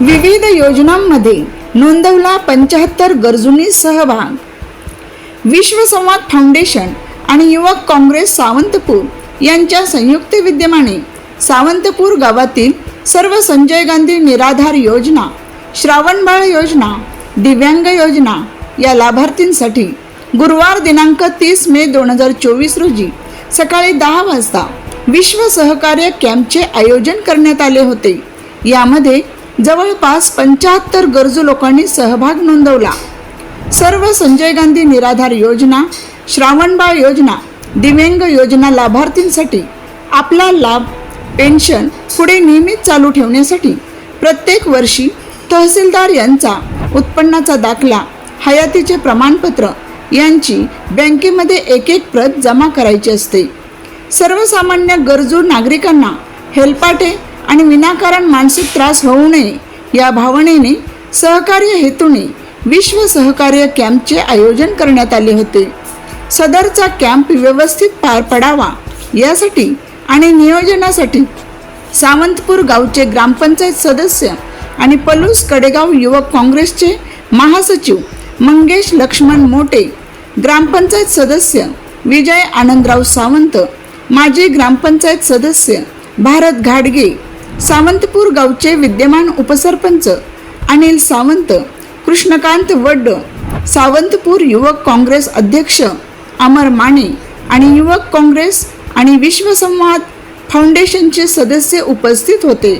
विविध योजनांमध्ये नोंदवला पंच्याहत्तर गरजूंनी सहभाग. विश्वसंवाद फाउंडेशन आणि युवक काँग्रेस सावंतपूर यांच्या संयुक्त विद्यमाने सावंतपूर गावातील सर्व संजय गांधी निराधार योजना श्रावणबाळ योजना दिव्यांग योजना या लाभार्थींसाठी गुरुवार दिनांक तीस मे दोन हजार चोवीस रोजी सकाळी दहा वाजता विश्व सहकार्य कॅम्पचे आयोजन करण्यात आले होते. यामध्ये जवळपास पंच्याहत्तर गरजू लोकांनी सहभाग नोंदवला. सर्व संजय गांधी निराधार योजना श्रावणबाळ योजना दिव्यांग योजना लाभार्थींसाठी आपला लाभ पेन्शन पुढे नियमित चालू ठेवण्यासाठी प्रत्येक वर्षी तहसीलदार यांचा उत्पन्नाचा दाखला हयातीचे प्रमाणपत्र यांची बँकेमध्ये एक एक प्रत जमा करायची असते. सर्वसामान्य गरजू नागरिकांना हेलपाटे आणि विनाकारण मानसिक त्रास होऊ नये या भावनेने सहकार्य हेतूने विश्व सहकार्य कॅम्पचे आयोजन करण्यात आले होते. सदरचा कॅम्प व्यवस्थित पार पडावा यासाठी आणि नियोजनासाठी सावंतपूर गावचे ग्रामपंचायत सदस्य आणि पलूस कडेगाव युवक काँग्रेसचे महासचिव मंगेश लक्ष्मण मोटे ग्रामपंचायत सदस्य विजय आनंदराव सावंत माजी ग्रामपंचायत सदस्य भारत घाडगे सावंतपूर गावचे विद्यमान उपसरपंच अनिल सावंत कृष्णकांत वड्ड सावंतपूर युवक काँग्रेस अध्यक्ष अमर माने आणि युवक काँग्रेस आणि विश्वसंवाद फाउंडेशनचे सदस्य उपस्थित होते.